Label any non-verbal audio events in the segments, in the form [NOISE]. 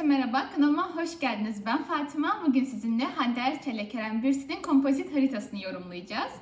Herkese merhaba, kanalıma hoş geldiniz. Ben Fatima. Bugün sizinle Hande Erçel ile Kerem Bürsin'in kompozit haritasını yorumlayacağız.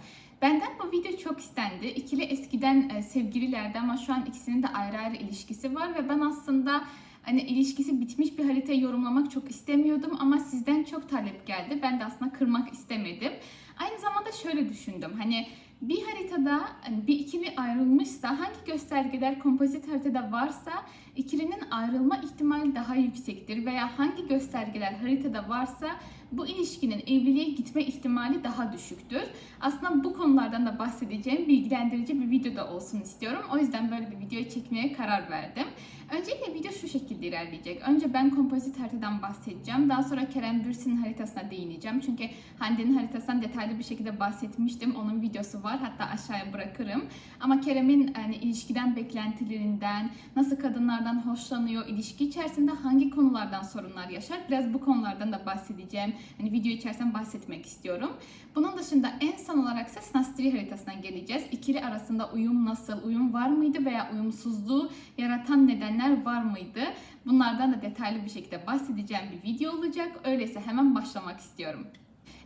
Benden bu video çok istendi. İkili eskiden e, sevgililerdi ama şu an ikisinin de ayrı ayrı ilişkisi var ve ben aslında hani ilişkisi bitmiş bir haritayı yorumlamak çok istemiyordum ama sizden çok talep geldi. Ben de aslında kırmak istemedim. Aynı zamanda şöyle düşündüm. Hani bir haritada hani bir ikili ayrılmışsa hangi göstergeler kompozit haritada varsa ikilinin ayrılma ihtimali daha yüksektir veya hangi göstergeler haritada varsa bu ilişkinin evliliğe gitme ihtimali daha düşüktür. Aslında bu konulardan da bahsedeceğim bilgilendirici bir video da olsun istiyorum. O yüzden böyle bir video çekmeye karar verdim. Öncelikle video şu şekilde ilerleyecek. Önce ben kompozit haritadan bahsedeceğim. Daha sonra Kerem Bürsin'in haritasına değineceğim. Çünkü Hande'nin haritasından detaylı bir şekilde bahsetmiştim. Onun videosu var. Hatta aşağıya bırakırım. Ama Kerem'in hani ilişkiden beklentilerinden, nasıl kadınlardan hoşlanıyor, ilişki içerisinde hangi konulardan sorunlar yaşar biraz bu konulardan da bahsedeceğim. Hani video içerisinde bahsetmek istiyorum. Bunun dışında en son olarak ise Snastri haritasına geleceğiz. İkili arasında uyum nasıl, uyum var mıydı veya uyumsuzluğu yaratan nedenler var mıydı? Bunlardan da detaylı bir şekilde bahsedeceğim bir video olacak. Öyleyse hemen başlamak istiyorum.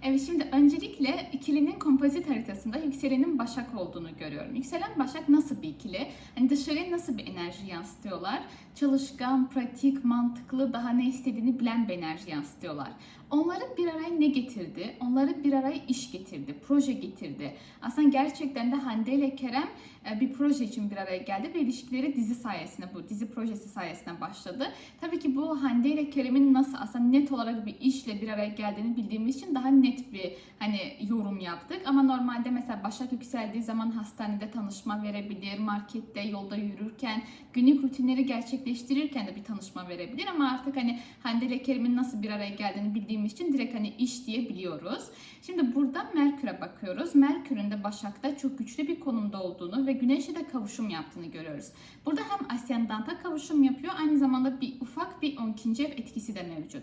Evet şimdi öncelikle ikilinin kompozit haritasında yükselenin Başak olduğunu görüyorum. Yükselen Başak nasıl bir ikili? Hani dışarıya nasıl bir enerji yansıtıyorlar? Çalışkan, pratik, mantıklı, daha ne istediğini bilen bir enerji yansıtıyorlar. Onları bir araya ne getirdi? Onları bir araya iş getirdi, proje getirdi. Aslında gerçekten de Hande ile Kerem e, bir proje için bir araya geldi ve ilişkileri dizi sayesinde, bu dizi projesi sayesinde başladı. Tabii ki bu Hande ile Kerem'in nasıl aslında net olarak bir işle bir araya geldiğini bildiğimiz için daha net bir hani yorum yaptık. Ama normalde mesela Başak yükseldiği zaman hastanede tanışma verebilir, markette, yolda yürürken, günlük rutinleri gerçekleştirirken de bir tanışma verebilir. Ama artık hani Hande ile Kerem'in nasıl bir araya geldiğini bildiğimiz için direkt hani iş diye biliyoruz. Şimdi burada Merkür'e bakıyoruz. Merkür'ün de Başak'ta çok güçlü bir konumda olduğunu ve Güneş'e de kavuşum yaptığını görüyoruz. Burada hem Asyendant'a kavuşum yapıyor aynı zamanda bir ufak bir 12. ev etkisi de mevcut.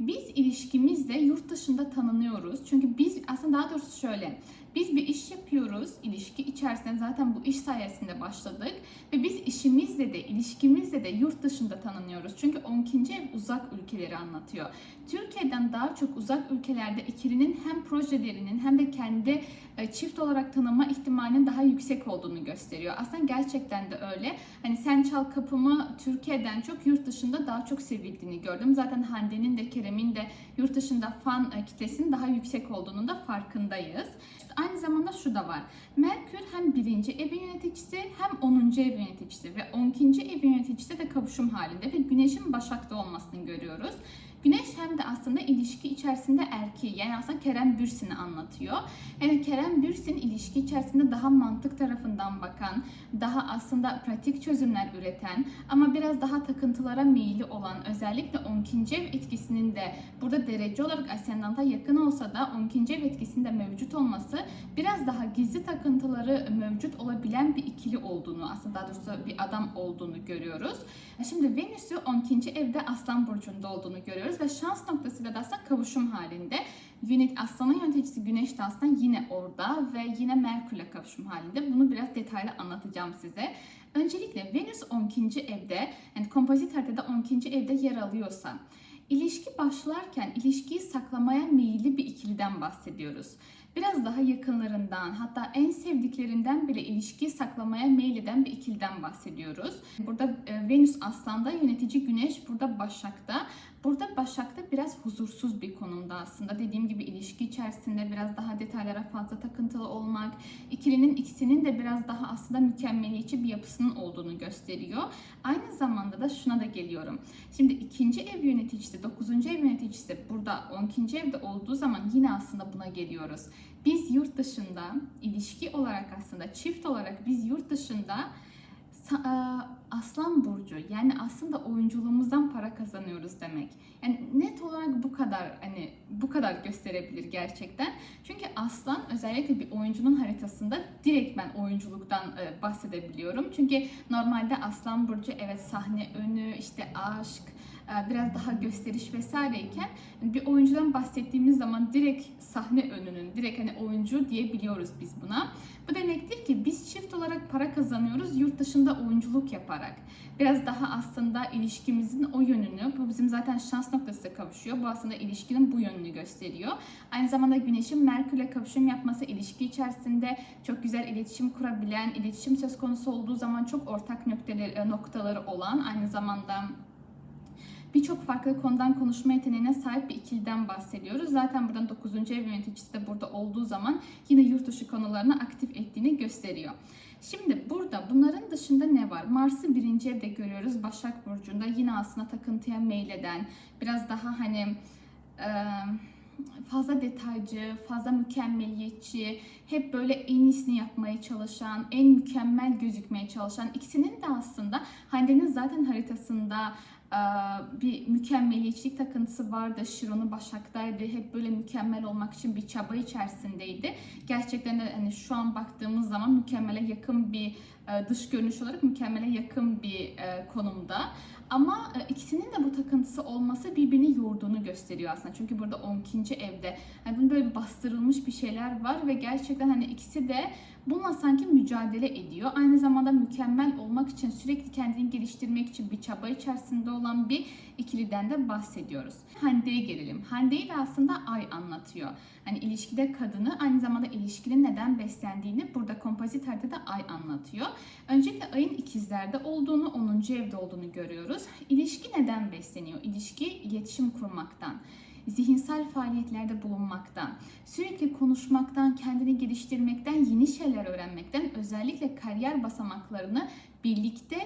Biz ilişkimizde yurt dışında tanınıyoruz. Çünkü biz aslında daha doğrusu şöyle. Biz bir iş yapıyoruz. ilişki içerisinde zaten bu iş sayesinde başladık. Ve biz işimizle de ilişkimizle de yurt dışında tanınıyoruz. Çünkü 12. ev uzak ülkeleri anlatıyor. Türkiye'den daha çok uzak ülkelerde ikilinin hem projelerinin hem de kendi e, çift olarak tanınma ihtimalinin daha yüksek olduğunu gösteriyor. Aslında gerçekten de öyle. Hani sen çal kapımı Türkiye'den çok yurt dışında daha çok sevildiğini gördüm. Zaten Hande'nin de Kerem'in de yurt dışında fan e, kitlesinin daha yüksek olduğunu da farkındayız. Aynı zamanda şu da var. Merkür hem birinci ev yöneticisi hem 10. ev yöneticisi ve 12. ev yöneticisi de kavuşum halinde ve Güneş'in Başak'ta olmasını görüyoruz. Güneş hem de aslında ilişki içerisinde erkeği yani aslında Kerem Bürsin'i anlatıyor. Yani Kerem Bürsin ilişki içerisinde daha mantık tarafından bakan, daha aslında pratik çözümler üreten ama biraz daha takıntılara meyilli olan özellikle 12. ev etkisinin de burada derece olarak ascendanta yakın olsa da 12. ev etkisinde mevcut olması biraz daha gizli takıntıları mevcut olabilen bir ikili olduğunu aslında daha doğrusu bir adam olduğunu görüyoruz. Şimdi Venüs'ü 12. evde Aslan Burcu'nda olduğunu görüyoruz ve şans noktasıyla da aslında kavuşum halinde. Yönet, Aslan'ın yöneticisi Güneş de aslında yine orada ve yine Merkür'le kavuşum halinde. Bunu biraz detaylı anlatacağım size. Öncelikle Venüs 12. evde, yani kompozit haritada 12. evde yer alıyorsa, ilişki başlarken ilişkiyi saklamaya meyilli bir ikiliden bahsediyoruz biraz daha yakınlarından hatta en sevdiklerinden bile ilişkiyi saklamaya meyleden bir ikiliden bahsediyoruz. Burada e, Venüs Aslan'da yönetici Güneş burada Başak'ta. Burada Başak'ta biraz huzursuz bir konumda aslında. Dediğim gibi ilişki içerisinde biraz daha detaylara fazla takıntılı olmak, ikilinin ikisinin de biraz daha aslında mükemmeliyetçi bir yapısının olduğunu gösteriyor. Aynı zamanda da şuna da geliyorum. Şimdi ikinci ev yöneticisi, dokuzuncu ev yöneticisi burada 12. evde olduğu zaman yine aslında buna geliyoruz. Biz yurt dışında ilişki olarak aslında çift olarak biz yurt dışında Aslan burcu yani aslında oyunculuğumuzdan para kazanıyoruz demek. Yani net olarak bu kadar hani bu kadar gösterebilir gerçekten. Çünkü Aslan özellikle bir oyuncunun haritasında direkt ben oyunculuktan e, bahsedebiliyorum. Çünkü normalde Aslan burcu evet sahne önü, işte aşk, e, biraz daha gösteriş vesaireyken bir oyuncudan bahsettiğimiz zaman direkt sahne önünün, direkt hani oyuncu diyebiliyoruz biz buna. Bu demektir ki biz çift olarak para kazanıyoruz yurt dışında oyunculuk yaparak. Biraz daha aslında ilişkimizin o yönünü, bu bizim zaten şans noktası kavuşuyor. Bu aslında ilişkinin bu yönünü gösteriyor. Aynı zamanda Güneş'in Merkür'le kavuşum yapması ilişki içerisinde çok güzel iletişim kurabilen, iletişim söz konusu olduğu zaman çok ortak noktaları olan, aynı zamanda birçok farklı konudan konuşma yeteneğine sahip bir ikiliden bahsediyoruz. Zaten buradan 9. ev yöneticisi de burada olduğu zaman yine yurt dışı konularını aktif ettiğini gösteriyor. Şimdi burada bunların dışında ne var? Mars'ı birinci evde görüyoruz Başak Burcu'nda. Yine aslında takıntıya meyleden, biraz daha hani e, fazla detaycı, fazla mükemmeliyetçi, hep böyle en iyisini yapmaya çalışan, en mükemmel gözükmeye çalışan ikisinin de aslında Hande'nin zaten haritasında bir mükemmeliyetçilik takıntısı vardı. Şiron'u Başak'taydı. Hep böyle mükemmel olmak için bir çaba içerisindeydi. Gerçekten de hani şu an baktığımız zaman mükemmele yakın bir e, dış görünüş olarak mükemmele yakın bir e, konumda. Ama ikisinin de bu takıntısı olması birbirini yorduğunu gösteriyor aslında. Çünkü burada 12. evde hani bunun böyle bastırılmış bir şeyler var ve gerçekten hani ikisi de bununla sanki mücadele ediyor. Aynı zamanda mükemmel olmak için sürekli kendini geliştirmek için bir çaba içerisinde olan bir ikiliden de bahsediyoruz. Hande'ye gelelim. Hande'yi de aslında ay anlatıyor. Hani ilişkide kadını aynı zamanda ilişkinin neden beslendiğini burada kompozit haritada ay anlatıyor. Öncelikle ayın ikizlerde olduğunu, 10. evde olduğunu görüyoruz. İlişki neden besleniyor? İlişki iletişim kurmaktan zihinsel faaliyetlerde bulunmaktan, sürekli konuşmaktan, kendini geliştirmekten, yeni şeyler öğrenmekten, özellikle kariyer basamaklarını birlikte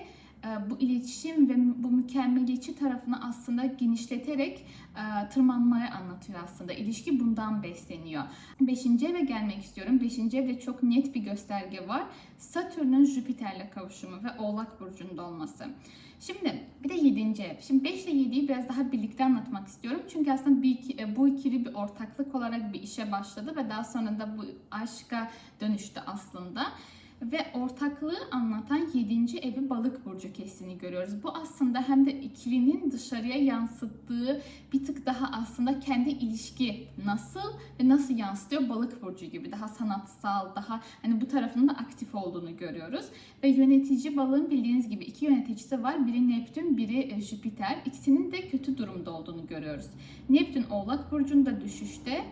e, bu iletişim ve bu mükemmeliyetçi tarafını aslında genişleterek e, tırmanmaya anlatıyor aslında. İlişki bundan besleniyor. Beşinci eve gelmek istiyorum. Beşinci evde çok net bir gösterge var. Satürn'ün Jüpiter'le kavuşumu ve Oğlak Burcu'nda olması. Şimdi bir de 7. ev. Şimdi 5 ile 7'yi biraz daha birlikte anlatmak istiyorum. Çünkü aslında bir, e, bu ikili bir ortaklık olarak bir işe başladı ve daha sonra da bu aşka dönüştü aslında ve ortaklığı anlatan 7. evi balık burcu kesini görüyoruz. Bu aslında hem de ikilinin dışarıya yansıttığı bir tık daha aslında kendi ilişki nasıl ve nasıl yansıtıyor balık burcu gibi daha sanatsal daha hani bu tarafının da aktif olduğunu görüyoruz. Ve yönetici balığın bildiğiniz gibi iki yöneticisi var. Biri Neptün, biri e, Jüpiter. İkisinin de kötü durumda olduğunu görüyoruz. Neptün Oğlak burcunda düşüşte,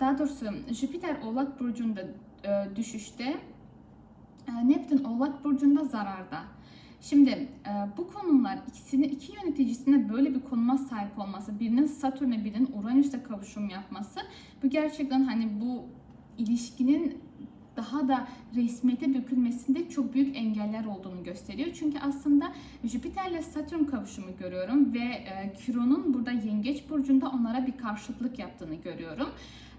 daha doğrusu Jüpiter Oğlak burcunda e, düşüşte Neptün Oğlak Burcu'nda zararda. Şimdi e, bu konumlar ikisini iki yöneticisine böyle bir konuma sahip olması, birinin Satürn'e birinin Uranüs'e kavuşum yapması bu gerçekten hani bu ilişkinin daha da resmiyete dökülmesinde çok büyük engeller olduğunu gösteriyor. Çünkü aslında Jüpiter ile Satürn kavuşumu görüyorum ve e, Kiron'un burada Yengeç burcunda onlara bir karşıtlık yaptığını görüyorum.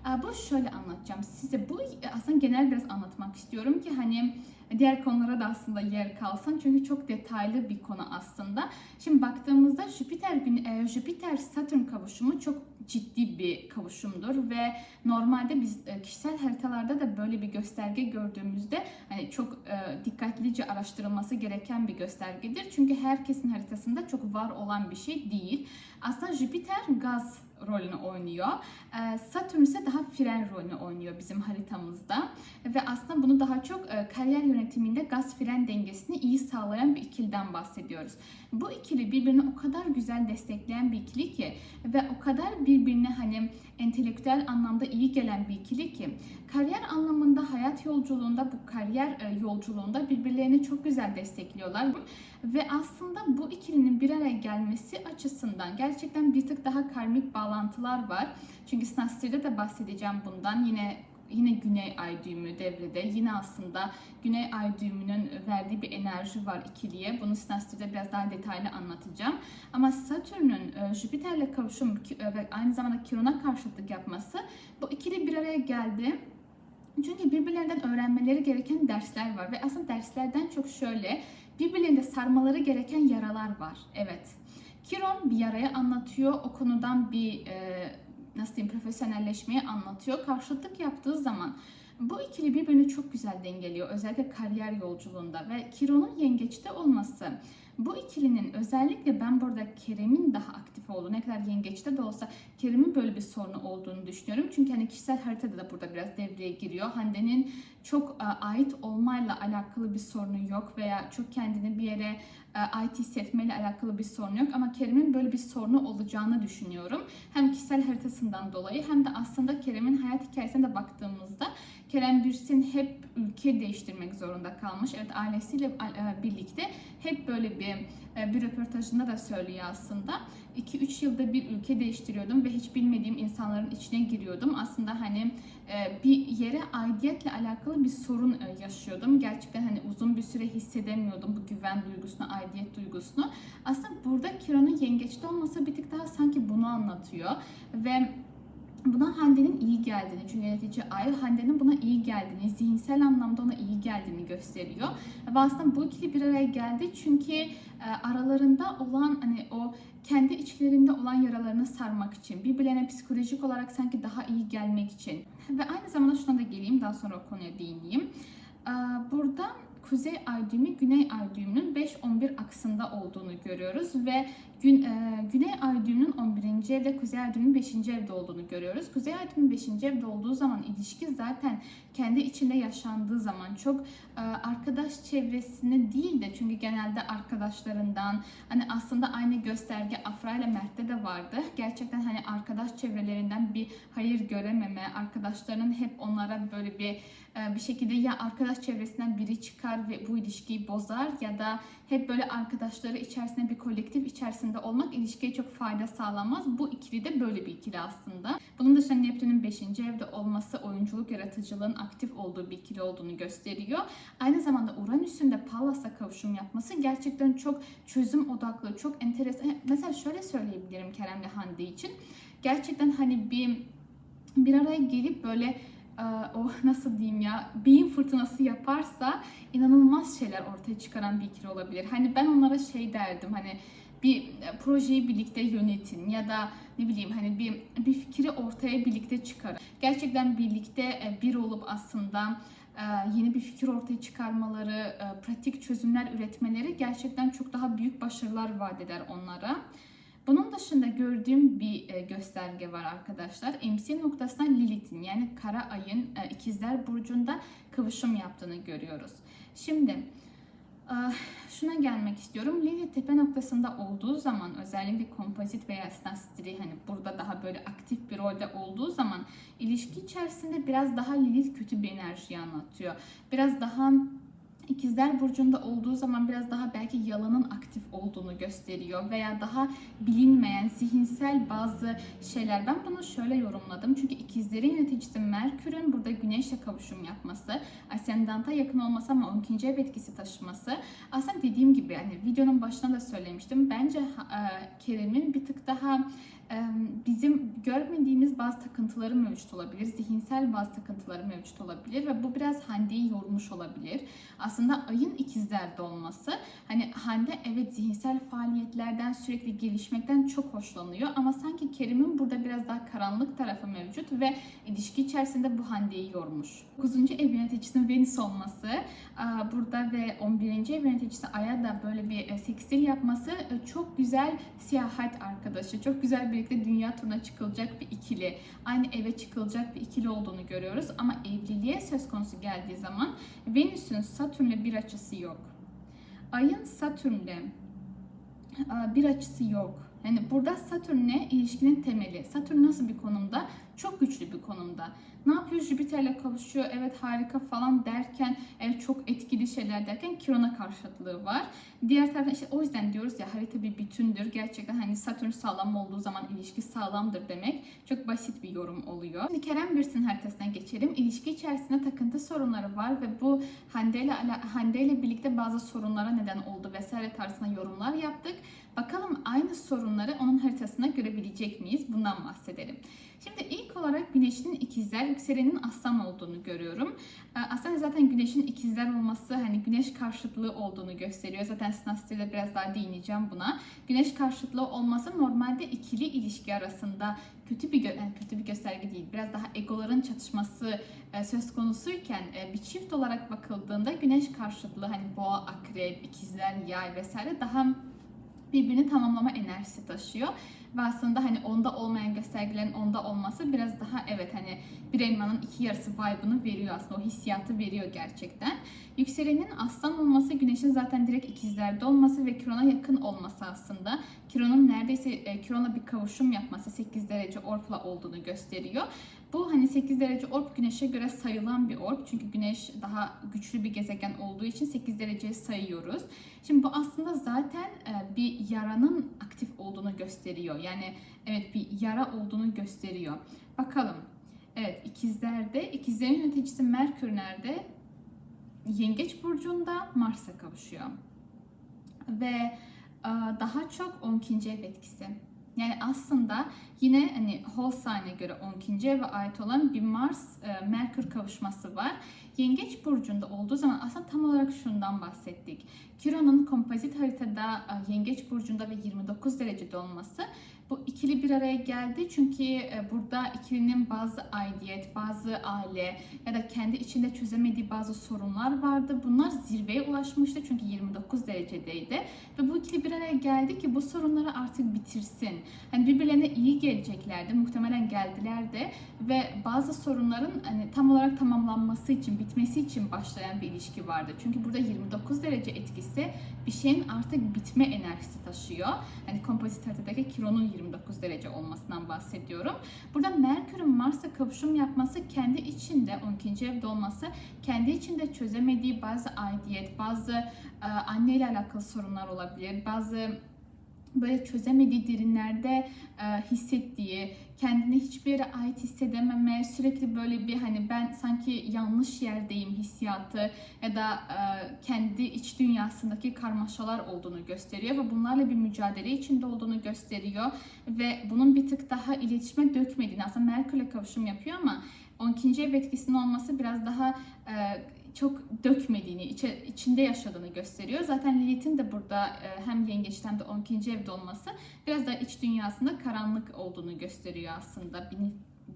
E, bu şöyle anlatacağım size. Bu aslında genel biraz anlatmak istiyorum ki hani diğer konulara da aslında yer kalsın. Çünkü çok detaylı bir konu aslında. Şimdi baktığımızda Jüpiter e, Jüpiter Satürn kavuşumu çok ciddi bir kavuşumdur ve normalde biz e, kişisel haritalarda da böyle bir gösterge gördüğümüzde hani çok e, dikkatlice araştırılması gereken bir göstergedir. Çünkü herkesin haritasında çok var olan bir şey değil. Aslında Jüpiter gaz rolünü oynuyor. Ee, Satürn ise daha fren rolünü oynuyor bizim haritamızda. Ve aslında bunu daha çok e, kariyer yönetiminde gaz fren dengesini iyi sağlayan bir ikiliden bahsediyoruz. Bu ikili birbirini o kadar güzel destekleyen bir ikili ki ve o kadar birbirine hani entelektüel anlamda iyi gelen bir ikili ki kariyer anlamında hayat yolculuğunda bu kariyer e, yolculuğunda birbirlerini çok güzel destekliyorlar. Ve aslında bu ikilinin bir araya gelmesi açısından gerçekten bir tık daha karmik bağlantılar var. Çünkü Snastri'de de bahsedeceğim bundan. Yine yine Güney Ay düğümü devrede. Yine aslında Güney Ay düğümünün verdiği bir enerji var ikiliye. Bunu Snastri'de biraz daha detaylı anlatacağım. Ama Satürn'ün e, Jüpiter'le kavuşum e, ve aynı zamanda Kiron'a karşıtlık yapması bu ikili bir araya geldi. Çünkü birbirlerinden öğrenmeleri gereken dersler var ve aslında derslerden çok şöyle birbirlerinde sarmaları gereken yaralar var. Evet. Kiron bir yaraya anlatıyor. O konudan bir e, nasıl diyeyim profesyonelleşmeyi anlatıyor. Karşıtlık yaptığı zaman bu ikili birbirini çok güzel dengeliyor. Özellikle kariyer yolculuğunda ve Kiron'un yengeçte olması Bu ikilinin özellikle ben burada Kerem'in daha aktif olduğu, ne kadar yengeçte de olsa Kerem'in böyle bir sorunu olduğunu düşünüyorum. Çünkü hani kişisel haritada da burada biraz devreye giriyor. Hande'nin çok e, ait olmayla alakalı bir sorunu yok veya çok kendini bir yere e, ait hissetmeyle alakalı bir sorun yok ama Kerem'in böyle bir sorunu olacağını düşünüyorum. Hem kişisel haritasından dolayı hem de aslında Kerem'in hayat hikayesine de baktığımızda Kerem Bürsin hep ülke değiştirmek zorunda kalmış. Evet ailesiyle e, birlikte hep böyle bir bir röportajında da söylüyor aslında. 2-3 yılda bir ülke değiştiriyordum ve hiç bilmediğim insanların içine giriyordum. Aslında hani e, bir yere aidiyetle alakalı bir sorun e, yaşıyordum. Gerçekten hani uzun bir süre hissedemiyordum bu güven duygusunu, aidiyet duygusunu. Aslında burada Kiran'ın yengeçte olması bir tık daha sanki bunu anlatıyor. Ve buna Hande'nin iyi geldiğini, çünkü yönetici ay Hande'nin buna iyi geldiğini, zihinsel anlamda ona iyi geldiğini gösteriyor. Ve aslında bu ikili bir araya geldi çünkü e, aralarında olan hani o kendi içlerinde olan yaralarını sarmak için, birbirlerine psikolojik olarak sanki daha iyi gelmek için ve aynı zamanda şuna da geleyim, daha sonra o konuya değineyim. E, burada Kuzey ay düğümü Güney ay düğümünün 5-11 aksında olduğunu görüyoruz ve gün, e, Güney ay düğümünün 11. evde Kuzey ay düğümünün 5. evde olduğunu görüyoruz. Kuzey ay düğümünün 5. evde olduğu zaman ilişki zaten kendi içinde yaşandığı zaman çok e, arkadaş çevresini değil de çünkü genelde arkadaşlarından hani aslında aynı gösterge Afra ile Mert'te de vardı. Gerçekten hani arkadaş çevrelerinden bir hayır görememe, arkadaşlarının hep onlara böyle bir bir şekilde ya arkadaş çevresinden biri çıkar ve bu ilişkiyi bozar ya da hep böyle arkadaşları içerisinde bir kolektif içerisinde olmak ilişkiye çok fayda sağlamaz. Bu ikili de böyle bir ikili aslında. Bunun dışında Neptün'ün 5. evde olması oyunculuk yaratıcılığın aktif olduğu bir ikili olduğunu gösteriyor. Aynı zamanda Uranüs'ün de Pallas'a kavuşum yapması gerçekten çok çözüm odaklı, çok enteresan. Mesela şöyle söyleyebilirim Kerem ve Hande için. Gerçekten hani bir bir araya gelip böyle o [LAUGHS] nasıl diyeyim ya beyin fırtınası yaparsa inanılmaz şeyler ortaya çıkaran bir ikili olabilir. Hani ben onlara şey derdim hani bir projeyi birlikte yönetin ya da ne bileyim hani bir bir fikri ortaya birlikte çıkarın. Gerçekten birlikte bir olup aslında yeni bir fikir ortaya çıkarmaları, pratik çözümler üretmeleri gerçekten çok daha büyük başarılar vaat eder onlara. Bunun dışında gördüğüm bir e, gösterge var arkadaşlar. MC noktasından Lilith'in yani kara ayın e, ikizler burcunda kavuşum yaptığını görüyoruz. Şimdi e, şuna gelmek istiyorum. Lilith tepe noktasında olduğu zaman özellikle kompozit veya stastri hani burada daha böyle aktif bir rolde olduğu zaman ilişki içerisinde biraz daha Lilith kötü bir enerji anlatıyor. Biraz daha İkizler burcunda olduğu zaman biraz daha belki yalanın aktif olduğunu gösteriyor veya daha bilinmeyen zihinsel bazı şeyler. Ben bunu şöyle yorumladım. Çünkü ikizlerin yöneticisi Merkür'ün burada güneşle kavuşum yapması, ascendanta yakın olması ama 12. ev etkisi taşıması. Aslında dediğim gibi yani videonun başında da söylemiştim. Bence e, Kerem'in bir tık daha bizim görmediğimiz bazı takıntıları mevcut olabilir. Zihinsel bazı takıntıları mevcut olabilir ve bu biraz Hande'yi yormuş olabilir. Aslında ayın ikizlerde olması hani Hande evet zihinsel faaliyetlerden sürekli gelişmekten çok hoşlanıyor ama sanki Kerim'in burada biraz daha karanlık tarafı mevcut ve ilişki içerisinde bu Hande'yi yormuş. 9. ev yöneticisinin Venüs olması burada ve 11. ev yöneticisi Ay'a da böyle bir sekstil yapması çok güzel siyahat arkadaşı. Çok güzel bir birlikte dünya turuna çıkılacak bir ikili, aynı eve çıkılacak bir ikili olduğunu görüyoruz. Ama evliliğe söz konusu geldiği zaman Venüs'ün Satürn'le bir açısı yok. Ayın Satürn'le bir açısı yok. Yani burada Satürn'le ilişkinin temeli. Satürn nasıl bir konumda? Çok güçlü bir konumda. Ne yapıyor? Jüpiter'le kavuşuyor. Evet harika falan derken evet çok etkili şeyler derken Kiron'a karşıtlığı var. Diğer taraftan işte o yüzden diyoruz ya harita bir bütündür. Gerçekten hani Satürn sağlam olduğu zaman ilişki sağlamdır demek. Çok basit bir yorum oluyor. Şimdi Kerem Birsin haritasına geçelim. İlişki içerisinde takıntı sorunları var ve bu Hande ile, Hande ile birlikte bazı sorunlara neden oldu vesaire tarzında yorumlar yaptık. Bakalım aynı sorunları onun haritasında görebilecek miyiz? Bundan bahsedelim. Şimdi ilk olarak Güneş'in ikizler, yükselenin aslan olduğunu görüyorum. Ee, Aslında zaten Güneş'in ikizler olması hani Güneş karşıtlığı olduğunu gösteriyor. Zaten Snastri'de biraz daha değineceğim buna. Güneş karşıtlığı olması normalde ikili ilişki arasında kötü bir yani kötü bir gösterge değil. Biraz daha egoların çatışması e, söz konusuyken e, bir çift olarak bakıldığında Güneş karşıtlığı hani boğa, akrep, ikizler, yay vesaire daha birbirini tamamlama enerjisi taşıyor. Ve aslında hani onda olmayan göstergelerin onda olması biraz daha evet hani bir elmanın iki yarısı vibe'ını veriyor aslında o hissiyatı veriyor gerçekten. Yükselenin aslan olması, güneşin zaten direkt ikizlerde olması ve Kiron'a yakın olması aslında. Kiron'un neredeyse e, Kiron'la bir kavuşum yapması 8 derece orpla olduğunu gösteriyor. Bu hani 8 derece orp güneşe göre sayılan bir orp. Çünkü güneş daha güçlü bir gezegen olduğu için 8 dereceye sayıyoruz. Şimdi bu aslında zaten e, bir yaranın aktif olduğunu gösteriyor. Yani evet bir yara olduğunu gösteriyor. Bakalım. Evet ikizlerde, ikizlerin yöneticisi Merkür nerede? Yengeç burcunda Mars'a kavuşuyor. Ve e, daha çok 12. ev etkisi. Yani aslında yine hani whole sign'e göre 12. eve ait olan bir Mars e, Merkür kavuşması var. Yengeç burcunda olduğu zaman aslında tam olarak şundan bahsettik. Kiron'un kompozit haritada e, Yengeç burcunda ve 29 derecede olması bu ikili bir araya geldi çünkü e, burada ikilinin bazı aidiyet, bazı aile ya da kendi içinde çözemediği bazı sorunlar vardı. Bunlar zirveye ulaşmıştı çünkü 29 derecedeydi ve bu ikili bir araya geldi ki bu sorunları artık bitirsin. Hani birbirlerine iyi geleceklerdi, muhtemelen geldiler de ve bazı sorunların hani tam olarak tamamlanması için, bitmesi için başlayan bir ilişki vardı. Çünkü burada 29 derece etkisi bir şeyin artık bitme enerjisi taşıyor. Hani kompozit haritadaki Kiron'un 29 derece olmasından bahsediyorum. Burada Merkür'ün Mars'a kavuşum yapması kendi içinde 12. evde olması kendi içinde çözemediği bazı aidiyet, bazı e, anneyle alakalı sorunlar olabilir. Bazı böyle çözemediği derinlerde e, hissettiği, kendini hiçbir yere ait hissedememe, sürekli böyle bir hani ben sanki yanlış yerdeyim hissiyatı ya da e, kendi iç dünyasındaki karmaşalar olduğunu gösteriyor ve bunlarla bir mücadele içinde olduğunu gösteriyor ve bunun bir tık daha iletişime dökmediğini aslında Merkür'le kavuşum yapıyor ama 12. ev etkisinin olması biraz daha e, çok dökmediğini, içe, içinde yaşadığını gösteriyor. Zaten Lilith'in de burada e, hem yengeçten hem de 12. evde olması biraz daha iç dünyasında karanlık olduğunu gösteriyor aslında bir,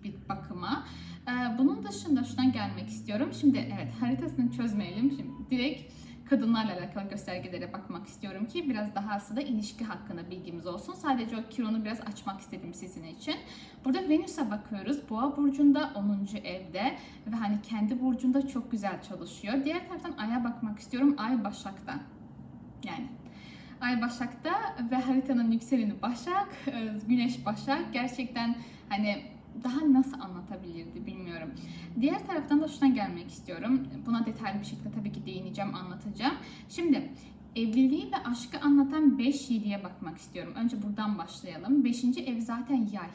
bir bakıma. E, bunun dışında şuradan gelmek istiyorum. Şimdi evet haritasını çözmeyelim. Şimdi direkt kadınlarla alakalı göstergelere bakmak istiyorum ki biraz daha aslında ilişki hakkında bilgimiz olsun. Sadece o Kiron'u biraz açmak istedim sizin için. Burada Venüs'e bakıyoruz. Boğa burcunda 10. evde ve hani kendi burcunda çok güzel çalışıyor. Diğer taraftan Ay'a bakmak istiyorum. Ay Başak'ta. Yani Ay Başak'ta ve haritanın yükseleni Başak, e, Güneş Başak. Gerçekten hani daha nasıl anlatabilirdi bilmiyorum. Diğer taraftan da şuna gelmek istiyorum. Buna detaylı bir şekilde tabii ki değineceğim, anlatacağım. Şimdi evliliği ve aşkı anlatan 5 yediye bakmak istiyorum. Önce buradan başlayalım. 5. ev zaten yay.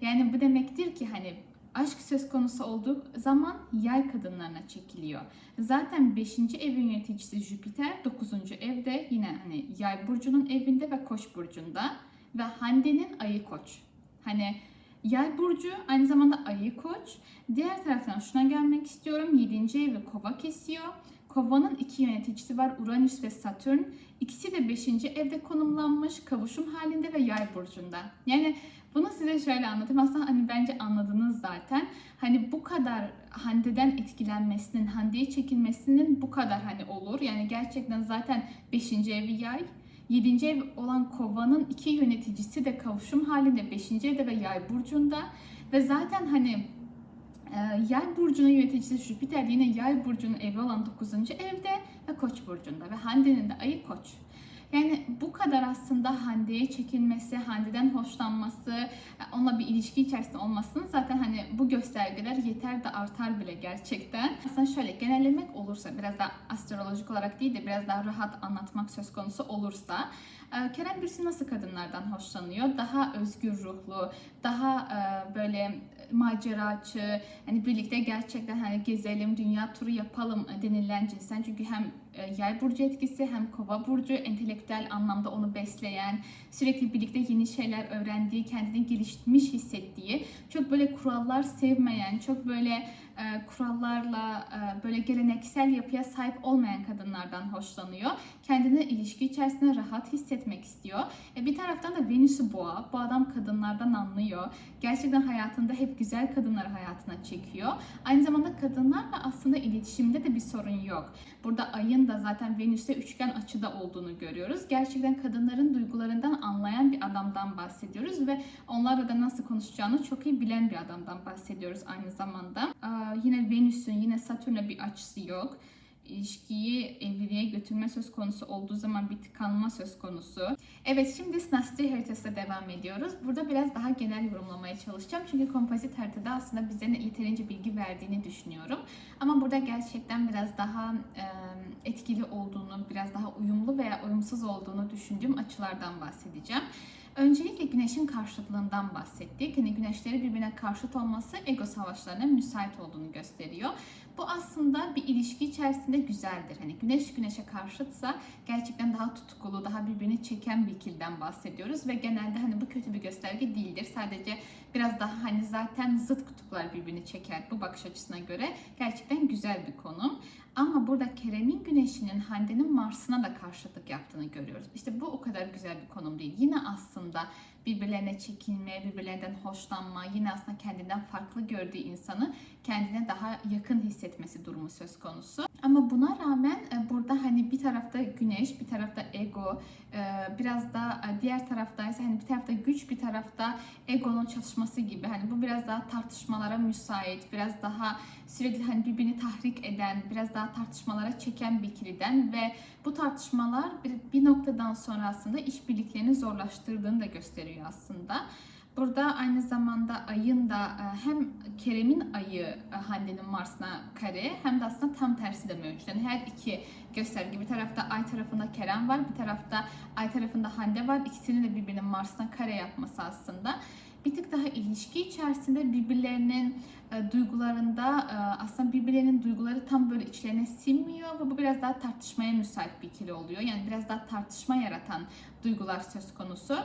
Yani bu demektir ki hani aşk söz konusu olduğu zaman yay kadınlarına çekiliyor. Zaten 5. evin yöneticisi Jüpiter 9. evde yine hani yay burcunun evinde ve koç burcunda ve Hande'nin ayı koç. Hani Yay burcu aynı zamanda ayı koç. Diğer taraftan şuna gelmek istiyorum. 7. evi kova kesiyor. Kovanın iki yöneticisi var Uranüs ve Satürn. İkisi de 5. evde konumlanmış, kavuşum halinde ve yay burcunda. Yani bunu size şöyle anlatayım. Aslında hani bence anladınız zaten. Hani bu kadar Hande'den etkilenmesinin, Hande'ye çekilmesinin bu kadar hani olur. Yani gerçekten zaten 5. evi yay. 7. ev olan kovanın iki yöneticisi de kavuşum halinde 5. evde ve yay burcunda. Ve zaten hani e, yay burcunun yöneticisi Jüpiter yine yay burcunun evi olan 9. evde ve koç burcunda ve Hande'nin de ayı koç. Yani bu kadar aslında Hande'ye çekilmesi, Hande'den hoşlanması, onunla bir ilişki içerisinde olmasının zaten hani bu göstergeler yeter de artar bile gerçekten. Aslında şöyle genellemek olursa biraz daha astrolojik olarak değil de biraz daha rahat anlatmak söz konusu olursa Ee, Kerem Bürsin nasıl kadınlardan hoşlanıyor? Daha özgür ruhlu, daha e, böyle maceracı, hani birlikte gerçekten hani gezelim, dünya turu yapalım e, denilen cinsten. Çünkü hem e, yay burcu etkisi hem kova burcu entelektüel anlamda onu besleyen, sürekli birlikte yeni şeyler öğrendiği, kendini gelişmiş hissettiği, çok böyle kurallar sevmeyen, çok böyle e, kurallarla e, böyle geleneksel yapıya sahip olmayan kadınlardan hoşlanıyor. Kendini ilişki içerisinde rahat hissetmek istiyor. E, bir taraftan da Venüs'ü boğa. Bu adam kadınlardan anlıyor. Gerçekten hayatında hep güzel kadınları hayatına çekiyor. Aynı zamanda kadınlarla aslında iletişimde de bir sorun yok. Burada ayın da zaten Venüs'te üçgen açıda olduğunu görüyoruz. Gerçekten kadınların duygularından anlayan bir adamdan bahsediyoruz ve onlarla da nasıl konuşacağını çok iyi bilen bir adamdan bahsediyoruz aynı zamanda. Aa, yine Venüs'ün yine Satürn'e bir açısı yok ilişkiyi evliliğe götürme söz konusu olduğu zaman bir tıkanma söz konusu. Evet şimdi Snastri haritasına devam ediyoruz. Burada biraz daha genel yorumlamaya çalışacağım. Çünkü kompozit haritada aslında bize yeterince bilgi verdiğini düşünüyorum. Ama burada gerçekten biraz daha e, etkili olduğunu, biraz daha uyumlu veya uyumsuz olduğunu düşündüğüm açılardan bahsedeceğim. Öncelikle güneşin karşıtlığından bahsettik. Hani güneşleri birbirine karşıt olması ego savaşlarına müsait olduğunu gösteriyor. Bu aslında bir ilişki içerisinde güzeldir. Hani güneş güneşe karşıtsa gerçekten daha tutkulu, daha birbirini çeken bir ikilden bahsediyoruz ve genelde hani bu kötü bir gösterge değildir. Sadece biraz daha hani zaten zıt kutuplar birbirini çeker bu bakış açısına göre. Gerçekten güzel bir konum. Ama burada Kerem'in Güneş'inin Hande'nin Mars'ına da karşıtlık yaptığını görüyoruz. İşte bu o kadar güzel bir konum değil. Yine aslında birbirlerine çekinme, birbirlerinden hoşlanma, yine aslında kendinden farklı gördüğü insanı kendine daha yakın hissetmesi durumu söz konusu. Ama buna rağmen e, burada hani bir tarafta güneş, bir tarafta ego, e, biraz da e, diğer tarafta ise hani bir tarafta güç, bir tarafta egonun çatışması gibi. Hani bu biraz daha tartışmalara müsait, biraz daha sürekli hani birbirini tahrik eden, biraz daha tartışmalara çeken bir ikiliden ve bu tartışmalar bir noktadan sonra aslında işbirliklerini zorlaştırdığını da gösteriyor aslında. Burada aynı zamanda ayın da hem Kerem'in ayı Hande'nin Mars'ına kare hem de aslında tam tersi de mevcut. Yani her iki gösterge bir tarafta ay tarafında Kerem var bir tarafta ay tarafında Hande var. İkisinin de birbirinin Mars'ına kare yapması aslında bir tık daha ilişki içerisinde birbirlerinin e, duygularında e, aslında birbirlerinin duyguları tam böyle içlerine sinmiyor ve bu biraz daha tartışmaya müsait bir ikili oluyor. Yani biraz daha tartışma yaratan duygular söz konusu.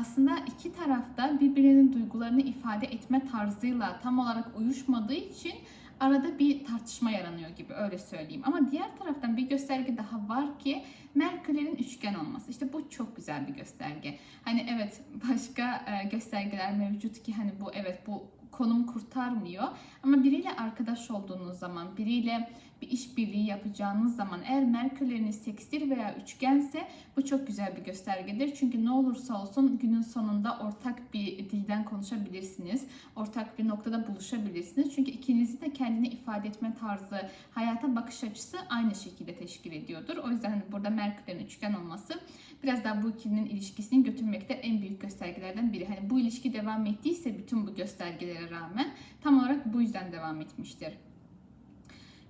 Aslında iki tarafta birbirlerinin duygularını ifade etme tarzıyla tam olarak uyuşmadığı için arada bir tartışma yaranıyor gibi öyle söyleyeyim. Ama diğer taraftan bir gösterge daha var ki Merkürlerin üçgen olması. İşte bu çok güzel bir gösterge. Hani evet başka e, göstergeler mevcut ki hani bu evet bu konum kurtarmıyor. Ama biriyle arkadaş olduğunuz zaman, biriyle bir işbirliği yapacağınız zaman eğer Merkürleriniz sekstil veya üçgense bu çok güzel bir göstergedir. Çünkü ne olursa olsun günün sonunda ortak bir dilden konuşabilirsiniz. Ortak bir noktada buluşabilirsiniz. Çünkü ikinizi de kendini ifade etme tarzı, hayata bakış açısı aynı şekilde teşkil ediyordur. O yüzden hani burada Merkürlerin üçgen olması biraz daha bu ikilinin ilişkisini götürmekte en büyük göstergelerden biri. Hani bu ilişki devam ettiyse bütün bu göstergelere rağmen tam olarak bu yüzden devam etmiştir.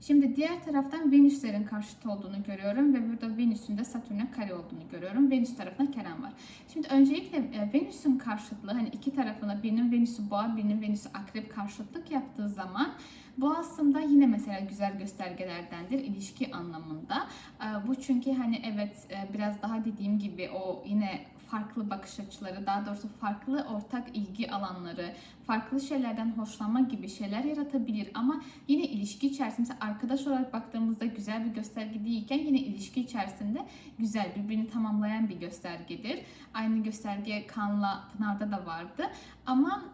Şimdi diğer taraftan Venüslerin karşıt olduğunu görüyorum ve burada Venüs'ün de Satürn'e kare olduğunu görüyorum. Venüs tarafına Kerem var. Şimdi öncelikle e, Venüs'ün karşıtlığı hani iki tarafına birinin Venüs'ü boğa birinin Venüs'ü akrep karşıtlık yaptığı zaman bu aslında yine mesela güzel göstergelerdendir ilişki anlamında. E, bu çünkü hani evet e, biraz daha dediğim gibi o yine farklı bakış açıları, daha doğrusu farklı ortak ilgi alanları, farklı şeylerden hoşlanma gibi şeyler yaratabilir. Ama yine ilişki içerisinde arkadaş olarak baktığımızda güzel bir gösterge değilken yine ilişki içerisinde güzel, birbirini tamamlayan bir göstergedir. Aynı gösterge Kan'la Pınar'da da vardı. Ama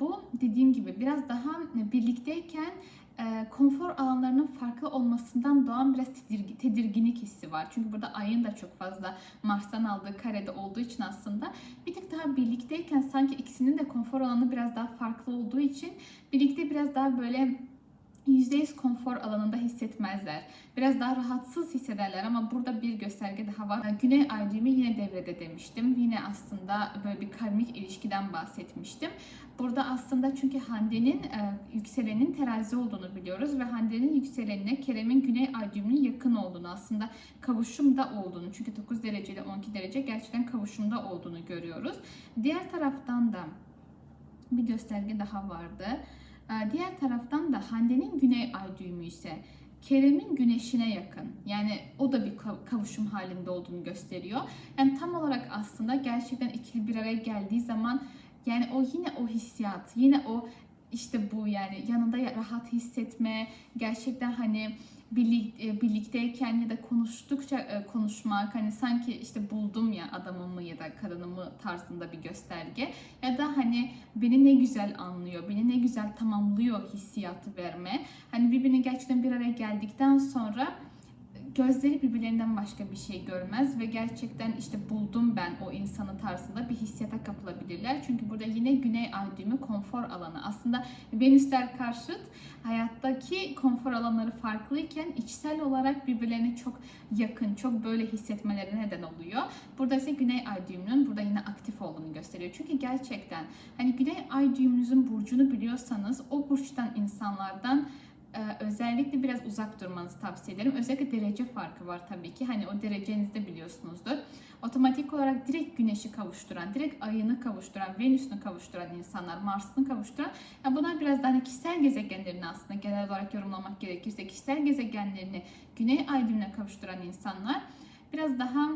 bu dediğim gibi biraz daha birlikteyken e, konfor alanlarının farklı olmasından doğan biraz tedirginlik hissi var. Çünkü burada ayın da çok fazla Mars'tan aldığı karede olduğu için aslında bir tık daha birlikteyken sanki ikisinin de konfor alanı biraz daha farklı olduğu için birlikte biraz daha böyle %100 konfor alanında hissetmezler. Biraz daha rahatsız hissederler ama burada bir gösterge daha var. Güney ay düğümü yine devrede demiştim. Yine aslında böyle bir karmik ilişkiden bahsetmiştim. Burada aslında çünkü Hande'nin e, yükselenin terazi olduğunu biliyoruz ve Hande'nin yükselenine Kerem'in güney ay düğümünün yakın olduğunu aslında kavuşumda olduğunu çünkü 9 derece ile 12 derece gerçekten kavuşumda olduğunu görüyoruz. Diğer taraftan da bir gösterge daha vardı. Ee, Diğer taraftan da Hande'nin güney ay düğümü ise Kerem'in güneşine yakın. Yani o da bir kav- kavuşum halinde olduğunu gösteriyor. Yani tam olarak aslında gerçekten ikili bir araya geldiği zaman yani o yine o hissiyat, yine o işte bu yani yanında ya- rahat hissetme, gerçekten hani birlik, e, birlikteyken ya da konuştukça e, konuşmak hani sanki işte buldum ya adamımı ya da kadınımı tarzında bir gösterge ya da hani beni ne güzel anlıyor, beni ne güzel tamamlıyor hissiyatı verme. Hani birbirine gerçekten bir araya geldikten sonra gözleri birbirlerinden başka bir şey görmez ve gerçekten işte buldum ben o insanı tarzında bir hissiyata kapılabilirler. Çünkü burada yine güney ay düğümü konfor alanı. Aslında Venüsler karşıt hayattaki konfor alanları farklıyken içsel olarak birbirlerine çok yakın, çok böyle hissetmelerine neden oluyor. Burada ise güney ay düğümünün burada yine aktif olduğunu gösteriyor. Çünkü gerçekten hani güney ay düğümünüzün burcunu biliyorsanız o burçtan insanlardan özellikle biraz uzak durmanızı tavsiye ederim. Özellikle derece farkı var tabii ki. Hani o derecenizi de biliyorsunuzdur. Otomatik olarak direkt güneşi kavuşturan, direkt ayını kavuşturan, Venüs'ünü kavuşturan insanlar, Mars'ını kavuşturan. Yani bunlar biraz daha hani kişisel gezegenlerini aslında genel olarak yorumlamak gerekirse kişisel gezegenlerini güney ay kavuşturan insanlar biraz daha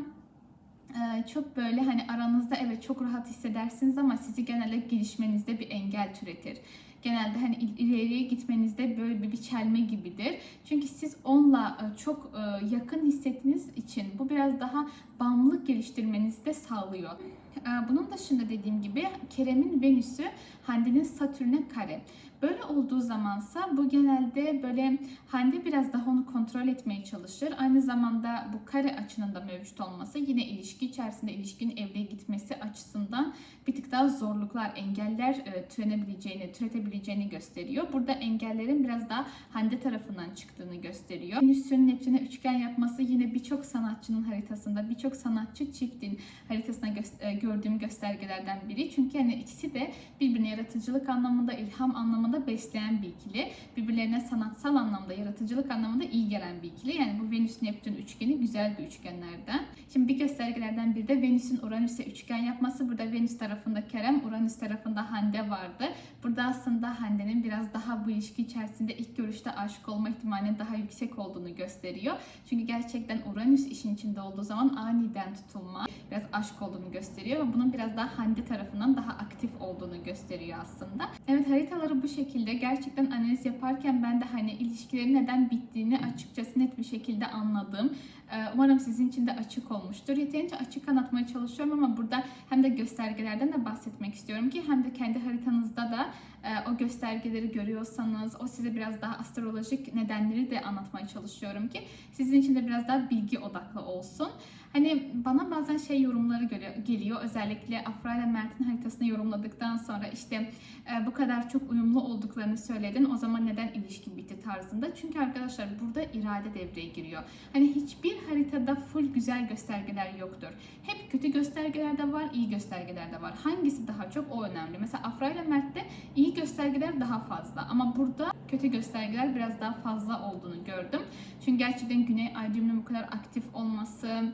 e, çok böyle hani aranızda evet çok rahat hissedersiniz ama sizi genelde gelişmenizde bir engel türetir genelde hani il- ileriye gitmenizde böyle bir biçelme gibidir. Çünkü siz onunla e, çok e, yakın hissettiğiniz için bu biraz daha bağımlılık geliştirmenizi de sağlıyor. E, Bunun dışında dediğim gibi Kerem'in Venüs'ü Hande'nin Satürn'e kare. Böyle olduğu zamansa bu genelde böyle Hande biraz daha onu kontrol etmeye çalışır. Aynı zamanda bu kare açının da mevcut olması yine ilişki içerisinde ilişkinin evliliğe gitmesi açısından bir tık daha zorluklar, engeller e, türenebileceğini, türetebileceğini gösteriyor. Burada engellerin biraz daha Hande tarafından çıktığını gösteriyor. Venüs'ün Neptün'e üçgen yapması yine birçok sanatçının haritasında, birçok sanatçı çiftin haritasına gö- e, gördüğüm göstergelerden biri. Çünkü hani ikisi de birbirini yaratıcılık anlamında, ilham anlamında besleyen bir ikili. Birbirlerine sanatsal anlamda, yaratıcılık anlamında iyi gelen bir ikili. Yani bu Venüs-Neptün üçgeni güzel bir üçgenlerden. Şimdi bir göstergelerden biri de Venüs'ün Uranüs'e üçgen yapması. Burada Venüs tarafında Kerem, Uranüs tarafında Hande vardı. Burada aslında Hande'nin biraz daha bu ilişki içerisinde ilk görüşte aşık olma ihtimalinin daha yüksek olduğunu gösteriyor. Çünkü gerçekten Uranüs işin içinde olduğu zaman aniden tutulma, biraz aşk olduğunu gösteriyor ve bunun biraz daha Hande tarafından daha aktif olduğunu gösteriyor aslında. Evet haritaları bu şekilde gerçekten analiz yaparken ben de hani ilişkilerin neden bittiğini açıkçası net bir şekilde anladım. Ee, Umarım sizin için de açık olmuştur. Yeterince açık anlatmaya çalışıyorum ama burada hem de göstergelerden de bahsetmek istiyorum ki hem de kendi haritanızda da e, o göstergeleri görüyorsanız o size biraz daha astrolojik nedenleri de anlatmaya çalışıyorum ki sizin için de biraz daha bilgi odaklı olsun. Hani bana bazen şey yorumları geliyor. Özellikle Afra ile Mert'in haritasını yorumladıktan sonra işte e, bu kadar çok uyumlu olduklarını söyledin. O zaman neden ilişki bitti tarzında. Çünkü arkadaşlar burada irade devreye giriyor. Hani hiçbir haritada full güzel göstergeler yoktur. Hep kötü göstergeler de var, iyi göstergeler de var. Hangisi daha çok o önemli. Mesela Afra ile Mert'te iyi göstergeler daha fazla ama burada kötü göstergeler biraz daha fazla olduğunu gördüm. Çünkü gerçekten Güney Ay düğümünün bu kadar aktif olması,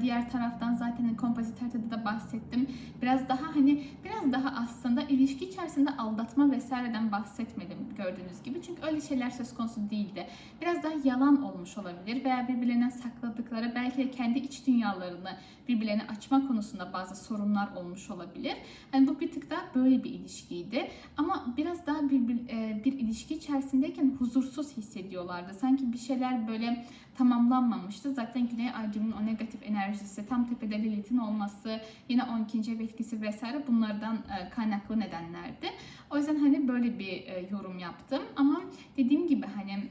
Diğer taraftan zaten kompozit haritada da bahsettim. Biraz daha hani biraz daha aslında ilişki içerisinde aldatma vesaireden bahsetmedim gördüğünüz gibi. Çünkü öyle şeyler söz konusu değildi. Biraz daha yalan olmuş olabilir veya birbirlerine sakladıkları belki de kendi iç dünyalarını birbirlerine açma konusunda bazı sorunlar olmuş olabilir. Yani bu bir tık daha böyle bir ilişkiydi. Ama biraz daha bir, bir, e, bir ilişki içerisindeyken huzursuz hissediyorlardı. Sanki bir şeyler böyle tamamlanmamıştı. Zaten Güney Ay düğümünün o negatif enerjisi, tam tepede Lilith'in olması, yine 12. ev etkisi vesaire bunlardan e, kaynaklı nedenlerdi. O yüzden hani böyle bir e, yorum yaptım. Ama dediğim gibi hani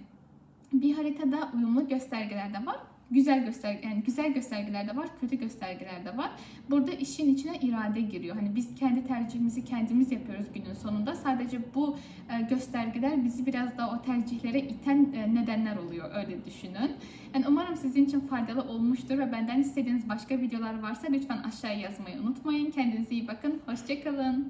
bir haritada uyumlu göstergeler de var. Güzel göster yani güzel göstergeler de var, kötü göstergeler de var. Burada işin içine irade giriyor. Hani biz kendi tercihimizi kendimiz yapıyoruz günün sonunda. Sadece bu e, göstergeler bizi biraz daha o tercihlere iten e, nedenler oluyor. Öyle düşünün. Yani umarım sizin için faydalı olmuştur ve benden istediğiniz başka videolar varsa lütfen aşağıya yazmayı unutmayın. Kendinize iyi bakın. Hoşçakalın.